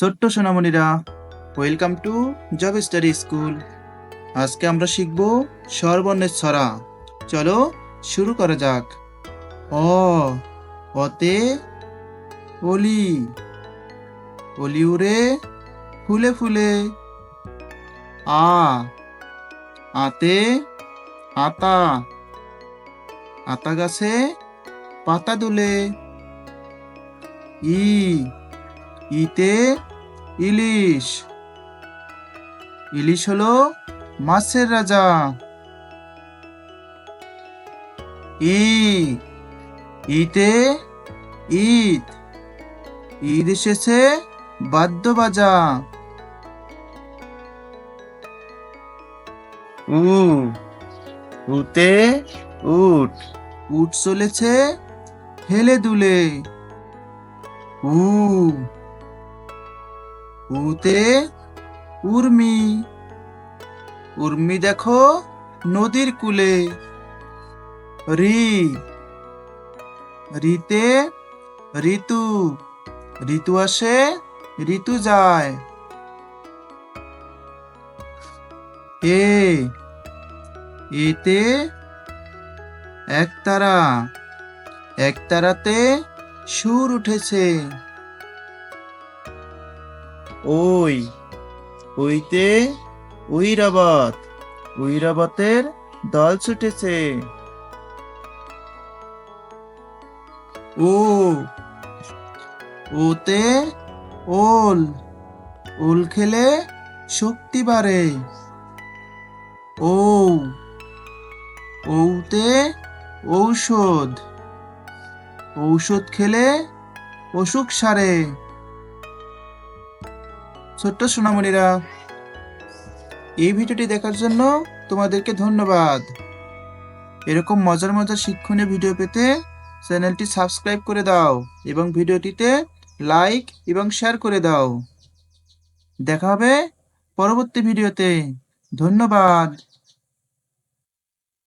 ছোট্ট সোনামণিরা welcome to job study school আজকে আমরা শিখব স্বরবর্ণের ছড়া। চলো শুরু করা যাক। অ, অতে, অলি। অলি উড়ে ফুলে ফুলে। আ, আতে, আতা। আতা গাছে পাতা দুলে। ই ইতে ইলিশ। ইলিশ হলো মাছের রাজা। ই, ইতে ঈদ ঈদ এসেছে বাদ্য বাজা উতে উট। উট চলেছে হেলে দুলে। উ উতে উর্মি। উর্মি দেখো নদীর কূলে। রি। রিতে ঋতু। ঋতু আসে, ঋতু যায়। এ। এতে একতারা। একতারাতে সুর উঠেছে। ওই, ওইতে ঐরাবত, ঐরাবতের দল ছুটেছে। ও, ওতে ওল ওল খেলে শক্তি বাড়ে। ও ঔতে ঔষধ ঔষধ খেলে অসুখ সারে। ছোট্ট সোনামণিরা, এই ভিডিওটি দেখার জন্য তোমাদেরকে ধন্যবাদ। এরকম মজার মজার শিক্ষণীয় ভিডিও পেতে চ্যানেলটি সাবস্ক্রাইব করে দাও এবং ভিডিওটিতে লাইক এবং শেয়ার করে দাও। দেখা হবে পরবর্তী ভিডিওতে। ধন্যবাদ।